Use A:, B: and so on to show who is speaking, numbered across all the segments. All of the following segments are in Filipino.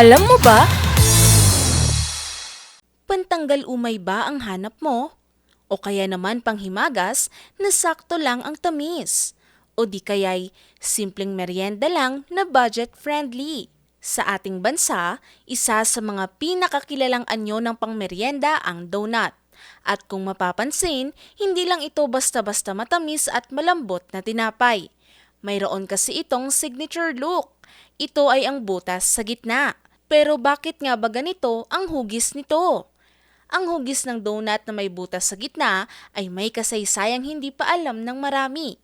A: Alam mo ba? Pantanggal umay ba ang hanap mo? O kaya naman panghimagas na sakto lang ang tamis? O di kaya'y simpleng merienda lang na budget-friendly? Sa ating bansa, isa sa mga pinakakilalang anyo ng pangmerienda ang donut. At kung mapapansin, hindi lang ito basta-basta matamis at malambot na tinapay. Mayroon kasi itong signature look. Ito ay ang butas sa gitna. Pero bakit nga ba ganito ang hugis nito? Ang hugis ng donut na may butas sa gitna ay may kasaysayang hindi pa alam ng marami.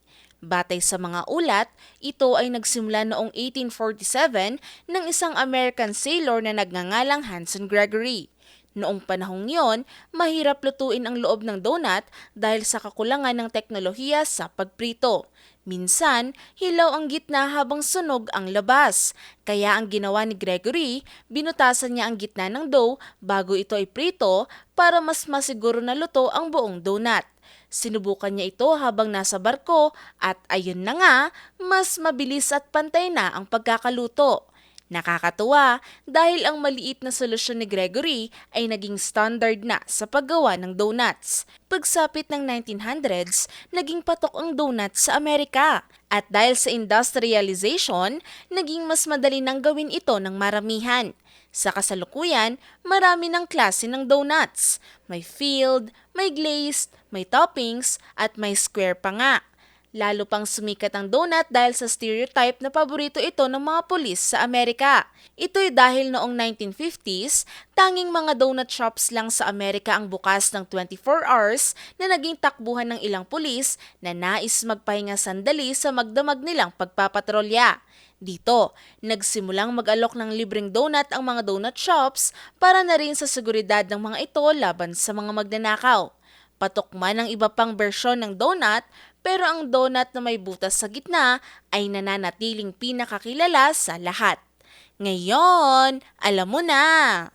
A: Batay sa mga ulat, ito ay nagsimula noong 1847 ng isang American sailor na nagngangalang Hanson Gregory. Noong panahong yon, mahirap lutuin ang loob ng donut dahil sa kakulangan ng teknolohiya sa pagprito. Minsan, hilaw ang gitna habang sunog ang labas. Kaya ang ginawa ni Gregory, binutasan niya ang gitna ng dough bago ito ay prito para mas masiguro na luto ang buong donut. Sinubukan niya ito habang nasa barko at ayun na nga, mas mabilis at pantay na ang pagkakaluto. Nakakatuwa dahil ang maliit na solusyon ni Gregory ay naging standard na sa paggawa ng donuts. Pagsapit ng 1900s, naging patok ang donuts sa Amerika. At dahil sa industrialization, naging mas madali nang gawin ito ng maramihan. Sa kasalukuyan, marami ng klase ng donuts. May filled, may glazed, may toppings, at may square pa nga. Lalo pang sumikat ang donut dahil sa stereotype na paborito ito ng mga pulis sa Amerika. Ito'y dahil noong 1950s, tanging mga donut shops lang sa Amerika ang bukas ng 24 hours na naging takbuhan ng ilang pulis na nais magpahinga sandali sa magdamag nilang pagpapatrolya. Dito, nagsimulang mag-alok ng libreng donut ang mga donut shops para na rin sa seguridad ng mga ito laban sa mga magnanakaw. Patok man ang iba pang bersyon ng donut, pero ang donut na may butas sa gitna ay nananatiling pinakakilala sa lahat. Ngayon, alam mo na!